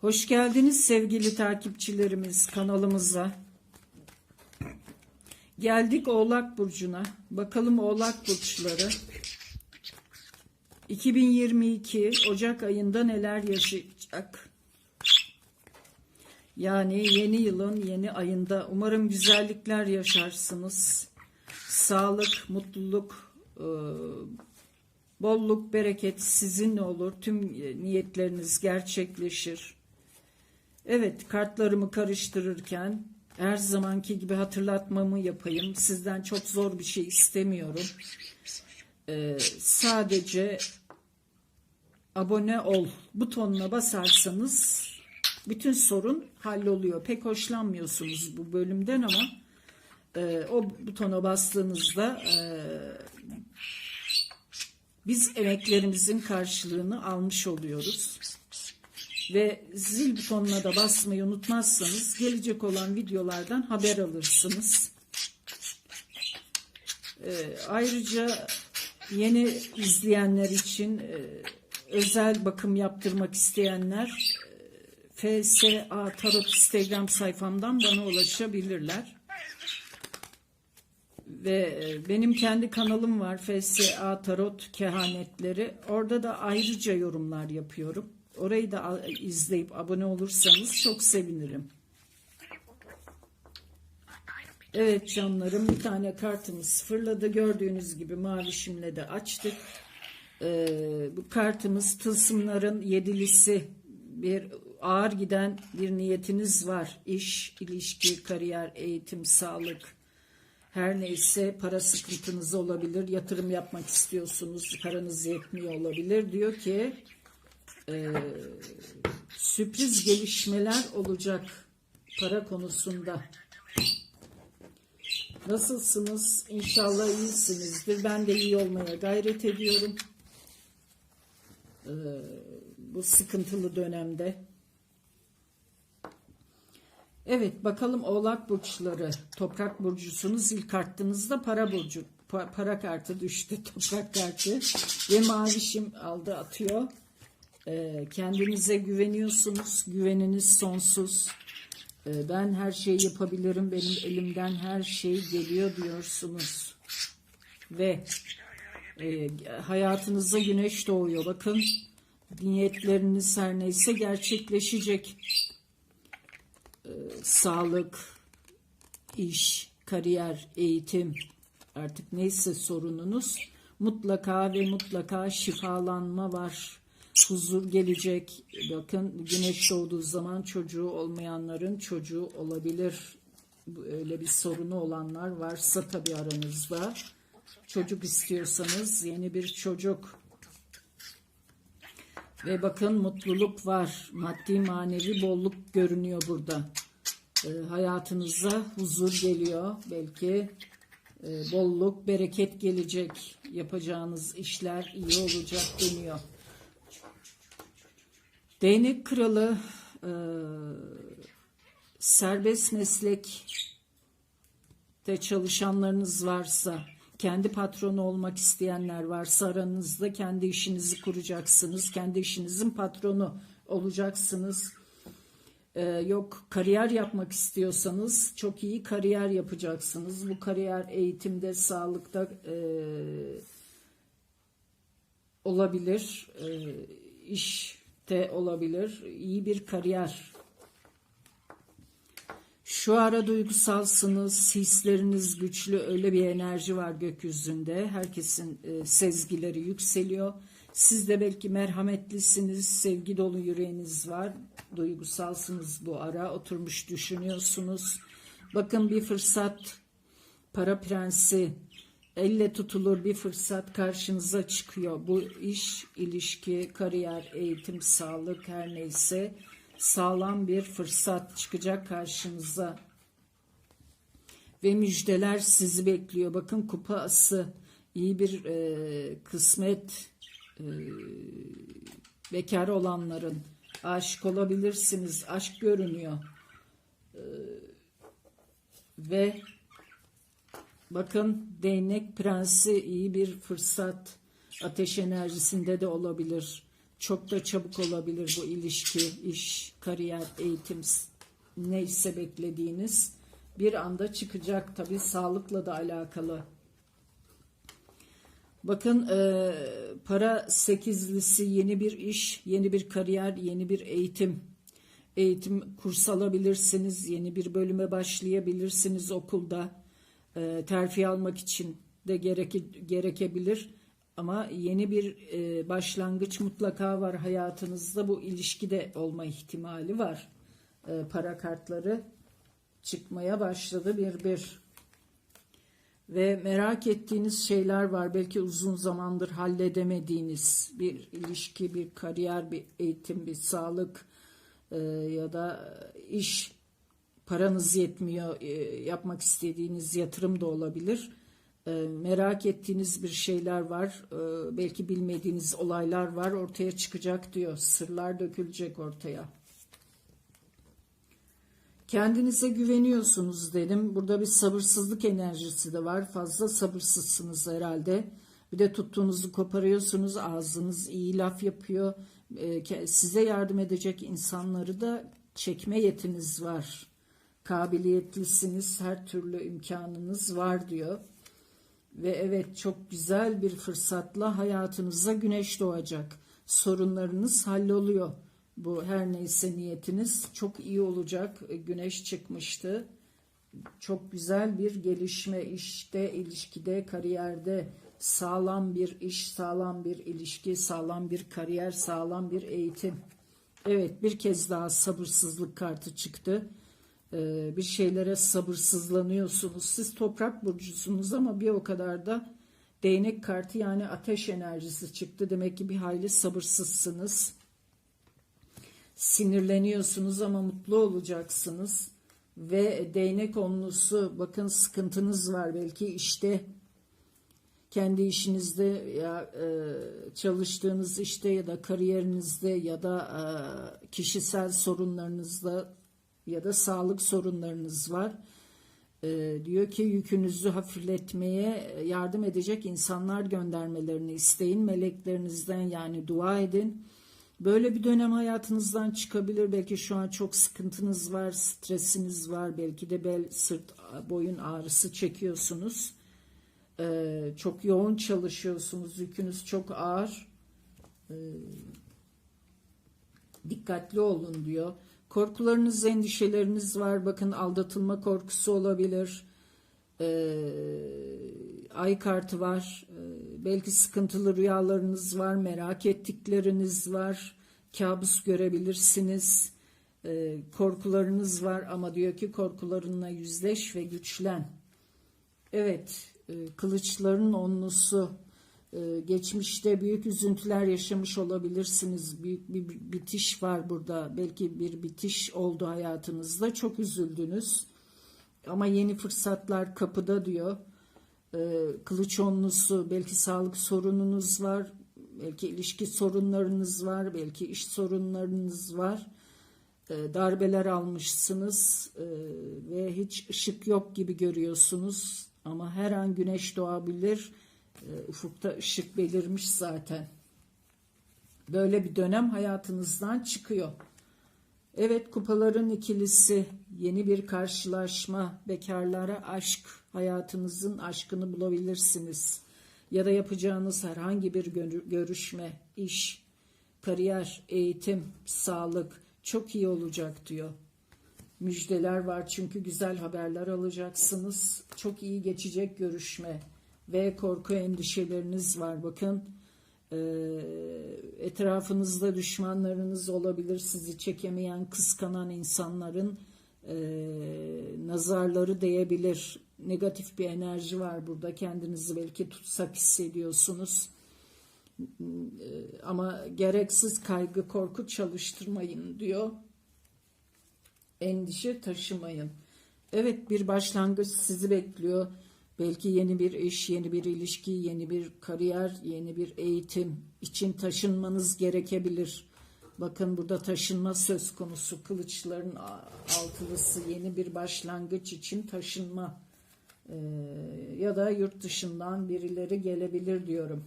Hoş geldiniz sevgili takipçilerimiz kanalımıza. Geldik Oğlak Burcu'na. Bakalım Oğlak Burçları 2022 Ocak ayında neler yaşayacak? Yani yeni yılın yeni ayında umarım güzellikler yaşarsınız. Sağlık, mutluluk, e, bolluk, bereket sizinle olur. Tüm niyetleriniz gerçekleşir. Evet, kartlarımı karıştırırken her zamanki gibi hatırlatmamı yapayım. Sizden çok zor bir şey istemiyorum. Ee, sadece abone ol butonuna basarsanız bütün sorun halloluyor. Pek hoşlanmıyorsunuz bu bölümden ama e, o butona bastığınızda e, biz emeklerimizin karşılığını almış oluyoruz. Ve zil butonuna da basmayı unutmazsanız gelecek olan videolardan haber alırsınız. Ee, ayrıca yeni izleyenler için e, özel bakım yaptırmak isteyenler e, FSA Tarot Instagram sayfamdan bana ulaşabilirler. Ve e, benim kendi kanalım var FSA Tarot Kehanetleri. Orada da ayrıca yorumlar yapıyorum. Orayı da izleyip abone olursanız çok sevinirim. Evet canlarım bir tane kartımız fırladı. Gördüğünüz gibi mavişimle de açtık. Ee, bu kartımız tılsımların yedilisi. Bir ağır giden bir niyetiniz var. İş, ilişki, kariyer, eğitim, sağlık. Her neyse para sıkıntınız olabilir. Yatırım yapmak istiyorsunuz. Paranız yetmiyor olabilir. Diyor ki e, sürpriz gelişmeler olacak para konusunda. Nasılsınız? İnşallah iyisinizdir. Ben de iyi olmaya gayret ediyorum. Ee, bu sıkıntılı dönemde. Evet bakalım Oğlak burçları. Toprak burcusunuz. İlk kartınızda para burcu. Pa- para kartı düştü. Toprak kartı. Ve mavişim aldı atıyor. Ee, kendinize güveniyorsunuz. Güveniniz sonsuz. Ee, ben her şeyi yapabilirim. Benim elimden her şey geliyor diyorsunuz. Ve e, hayatınıza güneş doğuyor. Bakın niyetleriniz her neyse gerçekleşecek. Ee, sağlık, iş, kariyer, eğitim artık neyse sorununuz mutlaka ve mutlaka şifalanma var. Huzur gelecek. Bakın güneş doğduğu zaman çocuğu olmayanların çocuğu olabilir. Öyle bir sorunu olanlar varsa tabii aranızda. Çocuk istiyorsanız yeni bir çocuk. Ve bakın mutluluk var. Maddi manevi bolluk görünüyor burada. Ee, hayatınıza huzur geliyor. Belki e, bolluk, bereket gelecek. Yapacağınız işler iyi olacak deniyor. Değnek kralı e, serbest meslek de çalışanlarınız varsa, kendi patronu olmak isteyenler varsa aranızda kendi işinizi kuracaksınız. Kendi işinizin patronu olacaksınız. Ee, yok kariyer yapmak istiyorsanız çok iyi kariyer yapacaksınız. Bu kariyer eğitimde, sağlıkta e, olabilir, e, işte olabilir. İyi bir kariyer şu ara duygusalsınız, hisleriniz güçlü, öyle bir enerji var gökyüzünde. Herkesin e, sezgileri yükseliyor. Siz de belki merhametlisiniz, sevgi dolu yüreğiniz var. Duygusalsınız bu ara, oturmuş düşünüyorsunuz. Bakın bir fırsat, para prensi, elle tutulur bir fırsat karşınıza çıkıyor. Bu iş, ilişki, kariyer, eğitim, sağlık her neyse sağlam bir fırsat çıkacak karşınıza. Ve müjdeler sizi bekliyor. Bakın kupa ası iyi bir e, kısmet e, bekar olanların aşık olabilirsiniz. Aşk görünüyor. E, ve bakın değnek prensi iyi bir fırsat. Ateş enerjisinde de olabilir. Çok da çabuk olabilir bu ilişki, iş, kariyer, eğitim neyse beklediğiniz bir anda çıkacak tabii sağlıkla da alakalı. Bakın e, para sekizlisi yeni bir iş, yeni bir kariyer, yeni bir eğitim. Eğitim kurs alabilirsiniz, yeni bir bölüme başlayabilirsiniz okulda. E, terfi almak için de gereke, gerekebilir. Ama yeni bir e, başlangıç mutlaka var hayatınızda. Bu ilişkide olma ihtimali var. E, para kartları çıkmaya başladı bir bir. Ve merak ettiğiniz şeyler var. Belki uzun zamandır halledemediğiniz bir ilişki, bir kariyer, bir eğitim, bir sağlık e, ya da iş paranız yetmiyor, e, yapmak istediğiniz yatırım da olabilir. E, merak ettiğiniz bir şeyler var, e, belki bilmediğiniz olaylar var, ortaya çıkacak diyor. Sırlar dökülecek ortaya. Kendinize güveniyorsunuz dedim. Burada bir sabırsızlık enerjisi de var. Fazla sabırsızsınız herhalde. Bir de tuttuğunuzu koparıyorsunuz. Ağzınız iyi laf yapıyor. Size yardım edecek insanları da çekme yetiniz var. Kabiliyetlisiniz. Her türlü imkanınız var diyor. Ve evet çok güzel bir fırsatla hayatınıza güneş doğacak. Sorunlarınız halloluyor. Bu her neyse niyetiniz çok iyi olacak. E, güneş çıkmıştı. Çok güzel bir gelişme işte, ilişkide, kariyerde sağlam bir iş, sağlam bir ilişki, sağlam bir kariyer, sağlam bir eğitim. Evet bir kez daha sabırsızlık kartı çıktı. Ee, bir şeylere sabırsızlanıyorsunuz. Siz toprak burcusunuz ama bir o kadar da değnek kartı yani ateş enerjisi çıktı. Demek ki bir hayli sabırsızsınız sinirleniyorsunuz ama mutlu olacaksınız. Ve değnek onlusu bakın sıkıntınız var belki işte kendi işinizde ya e, çalıştığınız işte ya da kariyerinizde ya da e, kişisel sorunlarınızda ya da sağlık sorunlarınız var. E, diyor ki yükünüzü hafifletmeye yardım edecek insanlar göndermelerini isteyin. Meleklerinizden yani dua edin. Böyle bir dönem hayatınızdan çıkabilir. Belki şu an çok sıkıntınız var, stresiniz var. Belki de bel, sırt, boyun ağrısı çekiyorsunuz. Ee, çok yoğun çalışıyorsunuz. Yükünüz çok ağır. Ee, dikkatli olun diyor. Korkularınız, endişeleriniz var. Bakın aldatılma korkusu olabilir. Ee, ay kartı var. Ee, belki sıkıntılı rüyalarınız var, merak ettikleriniz var. Kabus görebilirsiniz. Ee, korkularınız var ama diyor ki korkularınla yüzleş ve güçlen. Evet, e, kılıçların onlusu. E, geçmişte büyük üzüntüler yaşamış olabilirsiniz. Büyük bir bitiş var burada. Belki bir bitiş oldu hayatınızda. Çok üzüldünüz. Ama yeni fırsatlar kapıda diyor e, kılıç onlusu belki sağlık sorununuz var belki ilişki sorunlarınız var belki iş sorunlarınız var e, darbeler almışsınız e, ve hiç ışık yok gibi görüyorsunuz ama her an güneş doğabilir ufukta ışık belirmiş zaten böyle bir dönem hayatınızdan çıkıyor Evet kupaların ikilisi yeni bir karşılaşma bekarlara aşk hayatınızın aşkını bulabilirsiniz. Ya da yapacağınız herhangi bir görüşme, iş, kariyer, eğitim, sağlık çok iyi olacak diyor. Müjdeler var çünkü güzel haberler alacaksınız. Çok iyi geçecek görüşme ve korku endişeleriniz var. Bakın e, etrafınızda düşmanlarınız olabilir. Sizi çekemeyen, kıskanan insanların e, nazarları değebilir. Negatif bir enerji var burada. Kendinizi belki tutsak hissediyorsunuz. E, ama gereksiz kaygı, korku çalıştırmayın diyor. Endişe taşımayın. Evet bir başlangıç sizi bekliyor Belki yeni bir iş, yeni bir ilişki, yeni bir kariyer, yeni bir eğitim için taşınmanız gerekebilir. Bakın burada taşınma söz konusu. Kılıçların altılısı yeni bir başlangıç için taşınma. Ee, ya da yurt dışından birileri gelebilir diyorum.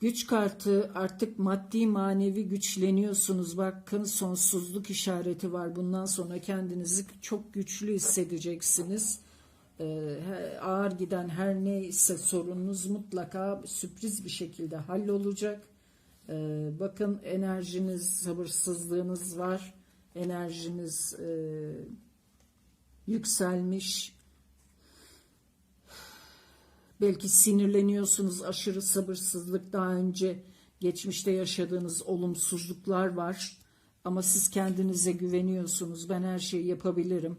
Güç kartı artık maddi manevi güçleniyorsunuz. Bakın sonsuzluk işareti var. Bundan sonra kendinizi çok güçlü hissedeceksiniz. Ee, ağır giden her neyse sorununuz mutlaka sürpriz bir şekilde hallolacak. Ee, bakın enerjiniz, sabırsızlığınız var. Enerjiniz e, yükselmiş. Belki sinirleniyorsunuz, aşırı sabırsızlık daha önce geçmişte yaşadığınız olumsuzluklar var. Ama siz kendinize güveniyorsunuz. Ben her şeyi yapabilirim.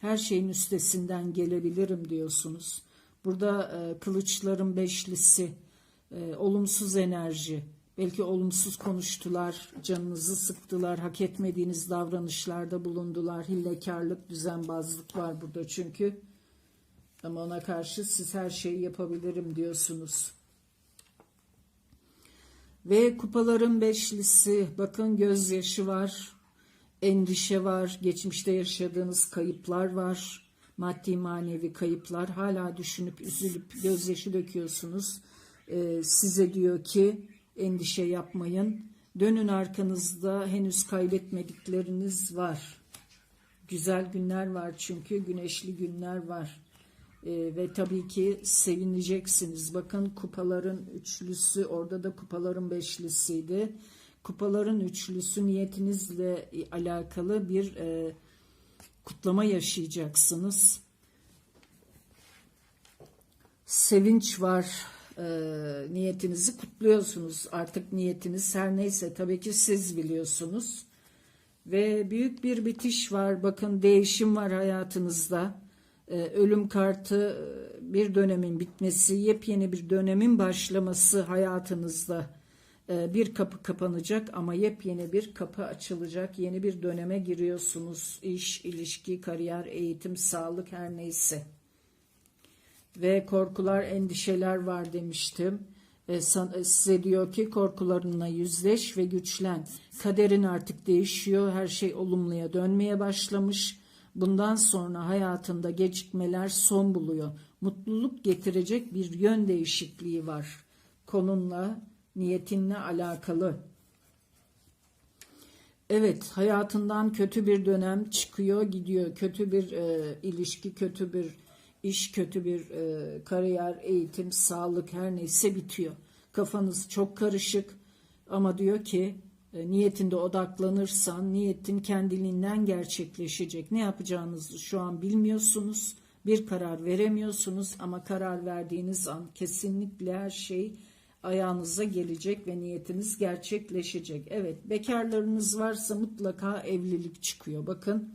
Her şeyin üstesinden gelebilirim diyorsunuz. Burada e, kılıçların beşlisi, e, olumsuz enerji, belki olumsuz konuştular, canınızı sıktılar, hak etmediğiniz davranışlarda bulundular, hillekarlık, düzenbazlık var burada çünkü. Ama ona karşı siz her şeyi yapabilirim diyorsunuz. Ve kupaların beşlisi, bakın gözyaşı var, endişe var, geçmişte yaşadığınız kayıplar var, maddi manevi kayıplar. Hala düşünüp üzülüp gözyaşı döküyorsunuz. Ee, size diyor ki endişe yapmayın. Dönün arkanızda henüz kaybetmedikleriniz var. Güzel günler var çünkü güneşli günler var. Ee, ve tabii ki sevineceksiniz. Bakın kupaların üçlüsü orada da kupaların beşlisiydi. Kupaların üçlüsü niyetinizle alakalı bir e, kutlama yaşayacaksınız. Sevinç var. E, niyetinizi kutluyorsunuz. Artık niyetiniz her neyse tabii ki siz biliyorsunuz. Ve büyük bir bitiş var. Bakın değişim var hayatınızda. Ee, ölüm kartı e, bir dönemin bitmesi, yepyeni bir dönemin başlaması hayatınızda. Ee, bir kapı kapanacak ama yepyeni bir kapı açılacak. Yeni bir döneme giriyorsunuz. İş, ilişki, kariyer, eğitim, sağlık her neyse. Ve korkular, endişeler var demiştim. E, e, size diyor ki korkularınla yüzleş ve güçlen. Kaderin artık değişiyor. Her şey olumluya dönmeye başlamış. Bundan sonra hayatında gecikmeler son buluyor. Mutluluk getirecek bir yön değişikliği var. Konunla, niyetinle alakalı. Evet, hayatından kötü bir dönem çıkıyor, gidiyor. Kötü bir e, ilişki, kötü bir iş, kötü bir e, kariyer, eğitim, sağlık her neyse bitiyor. Kafanız çok karışık ama diyor ki e, niyetinde odaklanırsan niyetin kendiliğinden gerçekleşecek. Ne yapacağınızı şu an bilmiyorsunuz. Bir karar veremiyorsunuz ama karar verdiğiniz an kesinlikle her şey ayağınıza gelecek ve niyetiniz gerçekleşecek. Evet, bekarlarınız varsa mutlaka evlilik çıkıyor. Bakın,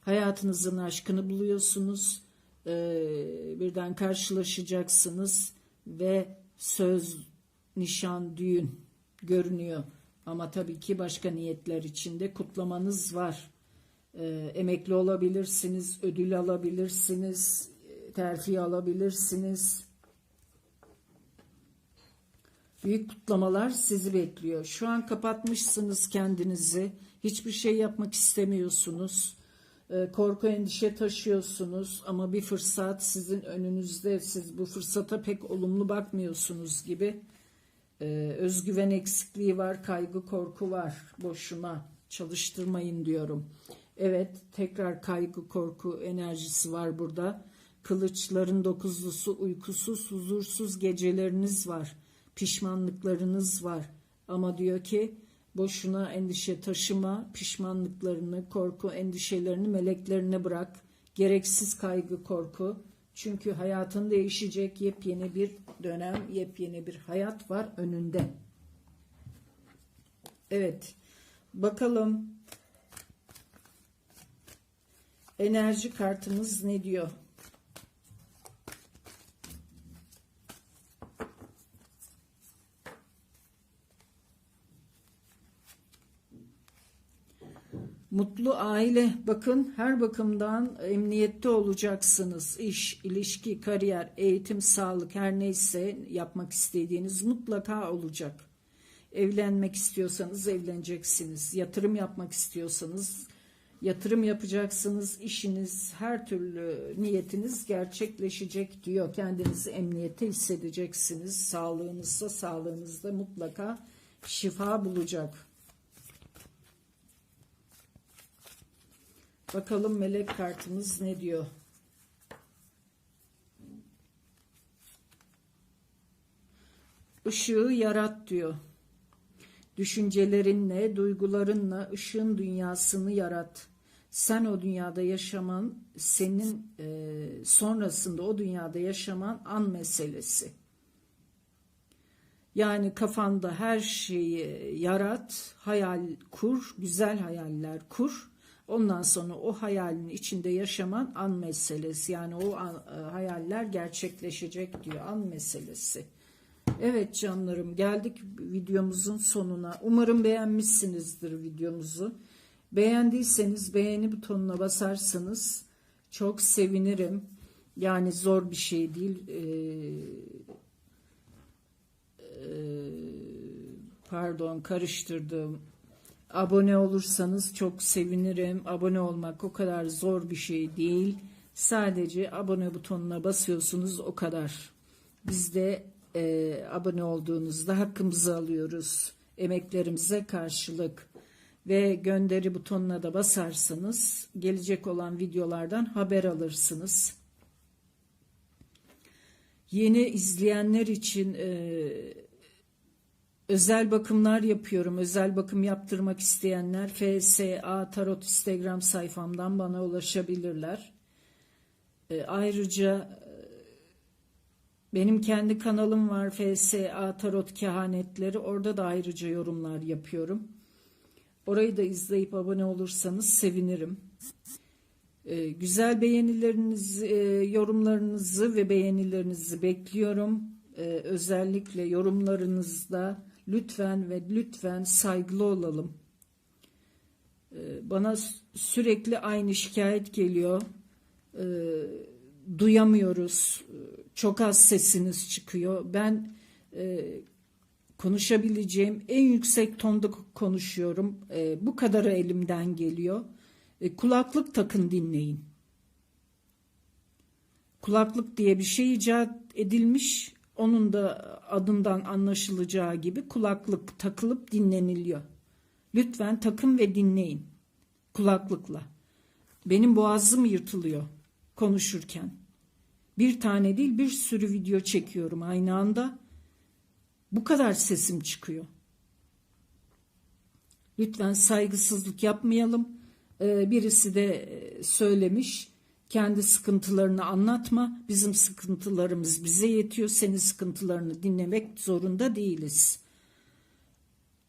hayatınızın aşkını buluyorsunuz. Ee, birden karşılaşacaksınız ve söz, nişan, düğün görünüyor. Ama tabii ki başka niyetler içinde kutlamanız var. Ee, emekli olabilirsiniz, ödül alabilirsiniz, e, terfi alabilirsiniz. Büyük kutlamalar sizi bekliyor. Şu an kapatmışsınız kendinizi. Hiçbir şey yapmak istemiyorsunuz. Ee, korku endişe taşıyorsunuz ama bir fırsat sizin önünüzde. Siz bu fırsata pek olumlu bakmıyorsunuz gibi. Ee, özgüven eksikliği var, kaygı korku var. Boşuna çalıştırmayın diyorum. Evet, tekrar kaygı korku enerjisi var burada. Kılıçların dokuzlusu, uykusuz, huzursuz geceleriniz var. Pişmanlıklarınız var. Ama diyor ki boşuna endişe taşıma, pişmanlıklarını, korku, endişelerini meleklerine bırak. Gereksiz kaygı, korku. Çünkü hayatın değişecek yepyeni bir dönem, yepyeni bir hayat var önünde. Evet. Bakalım enerji kartımız ne diyor? Mutlu aile. Bakın her bakımdan emniyette olacaksınız. İş, ilişki, kariyer, eğitim, sağlık her neyse yapmak istediğiniz mutlaka olacak. Evlenmek istiyorsanız evleneceksiniz. Yatırım yapmak istiyorsanız Yatırım yapacaksınız, işiniz, her türlü niyetiniz gerçekleşecek diyor. Kendinizi emniyete hissedeceksiniz. Sağlığınızda, sağlığınızda mutlaka şifa bulacak. Bakalım melek kartımız ne diyor? Işığı yarat diyor. Düşüncelerinle, duygularınla ışığın dünyasını yarat. Sen o dünyada yaşaman, senin e, sonrasında o dünyada yaşaman an meselesi. Yani kafanda her şeyi yarat, hayal kur, güzel hayaller kur. Ondan sonra o hayalin içinde yaşaman an meselesi. Yani o an, e, hayaller gerçekleşecek diyor an meselesi. Evet canlarım geldik videomuzun sonuna. Umarım beğenmişsinizdir videomuzu. Beğendiyseniz beğeni butonuna basarsanız çok sevinirim. Yani zor bir şey değil. Ee, e, pardon karıştırdım. Abone olursanız çok sevinirim. Abone olmak o kadar zor bir şey değil. Sadece abone butonuna basıyorsunuz o kadar. Biz de e, abone olduğunuzda hakkımızı alıyoruz. Emeklerimize karşılık ve gönderi butonuna da basarsanız gelecek olan videolardan haber alırsınız. Yeni izleyenler için e, özel bakımlar yapıyorum. Özel bakım yaptırmak isteyenler FSA Tarot Instagram sayfamdan bana ulaşabilirler. E, ayrıca benim kendi kanalım var FSA Tarot Kehanetleri. Orada da ayrıca yorumlar yapıyorum. Orayı da izleyip abone olursanız sevinirim. Ee, güzel beğenilerinizi, e, yorumlarınızı ve beğenilerinizi bekliyorum. Ee, özellikle yorumlarınızda lütfen ve lütfen saygılı olalım. Ee, bana sürekli aynı şikayet geliyor. Ee, duyamıyoruz. Çok az sesiniz çıkıyor. Ben e, konuşabileceğim en yüksek tonda konuşuyorum. Bu kadarı elimden geliyor. Kulaklık takın dinleyin. Kulaklık diye bir şey icat edilmiş. Onun da adından anlaşılacağı gibi kulaklık takılıp dinleniliyor. Lütfen takın ve dinleyin kulaklıkla. Benim boğazım yırtılıyor konuşurken. Bir tane değil bir sürü video çekiyorum aynı anda. Bu kadar sesim çıkıyor. Lütfen saygısızlık yapmayalım. Ee, birisi de e, söylemiş kendi sıkıntılarını anlatma. Bizim sıkıntılarımız bize yetiyor. Senin sıkıntılarını dinlemek zorunda değiliz.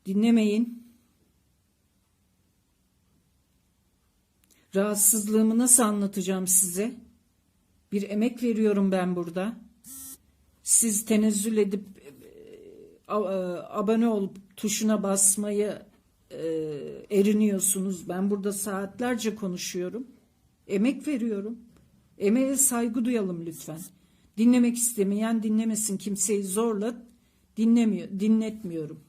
Dinlemeyin. Rahatsızlığımı nasıl anlatacağım size? Bir emek veriyorum ben burada. Siz tenezzül edip e, abone olup tuşuna basmayı e, eriniyorsunuz. Ben burada saatlerce konuşuyorum. Emek veriyorum. Emeğe saygı duyalım lütfen. Dinlemek istemeyen dinlemesin. Kimseyi zorla dinlemiyor, dinletmiyorum.